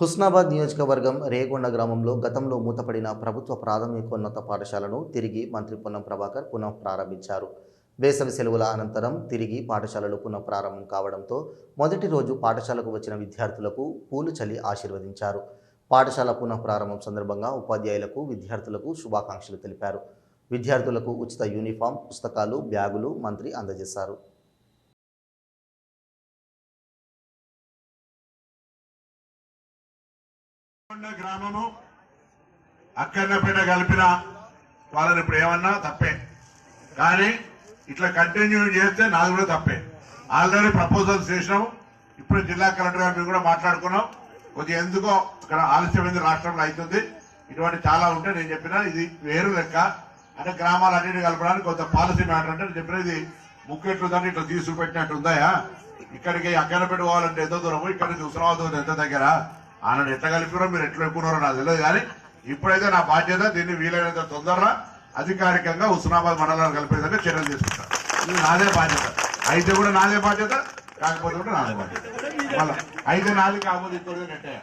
హుస్నాబాద్ నియోజకవర్గం రేగొండ గ్రామంలో గతంలో మూతపడిన ప్రభుత్వ ప్రాథమికోన్నత పాఠశాలను తిరిగి మంత్రి పొన్నం ప్రభాకర్ పునః ప్రారంభించారు. వేసవి సెలవుల అనంతరం తిరిగి పాఠశాలలు పునః ప్రారంభం కావడంతో మొదటి రోజు పాఠశాలకు వచ్చిన విద్యార్థులకు పూలు చల్లి ఆశీర్వదించారు. పాఠశాల పునః ప్రారంభం సందర్భంగా ఉపాధ్యాయులకు విద్యార్థులకు శుభాకాంక్షలు తెలిపారు. విద్యార్థులకు ఉచిత యూనిఫామ్ పుస్తకాలు బ్యాగులు మంత్రి అందజేశారు. కొండ గ్రామము అక్కన్నపేట కలిపిన వాళ్ళని ఇప్పుడు ఏమన్నా తప్పే. కానీ ఇట్లా కంటిన్యూ చేస్తే నాది కూడా తప్పే. ఆల్రెడీ ప్రపోజల్స్ చేసినాం ఇప్పుడు జిల్లా కలెక్టర్ గారు మేము కూడా మాట్లాడుకున్నాం. కొద్దిగా ఎందుకో ఇక్కడ ఆలస్యమైంది రాష్ట్రంలో అవుతుంది. ఇటువంటి చాలా ఉంటే నేను చెప్పిన ఇది వేరు లెక్క. అంటే గ్రామాలన్నిటి కలపడానికి కొంత పాలసీ మ్యాటర్ అంటే నేను చెప్పిన ఇది ముక్కెట్లుందని ఇట్లా తీసుకుపెట్టినట్టు ఉందాయా ఇక్కడికి అక్కన్నపేట పోవాలంటే ఎంత దూరము? ఇక్కడికి ఉస్మానాబాద్ ఎంత దగ్గర? ఆనాడు ఎట్లా కలిపినారో మీరు ఎట్లా ఎక్కున్నారో నాకు తెలియదు కానీ ఇప్పుడైతే నా బాధ్యత దీన్ని వీలైనంత తొందరగా అధికారికంగా హుస్నాబాద్ మండలాన్ని కలిపే చర్యలు తీసుకుంటాను ఇది నాదే బాధ్యత. అయితే కూడా నాదే బాధ్యత కాకపోతే కూడా నాదే బాధ్యత. మళ్ళీ అయితే నాది కాకపోతే ఇంకోటి నెట్టే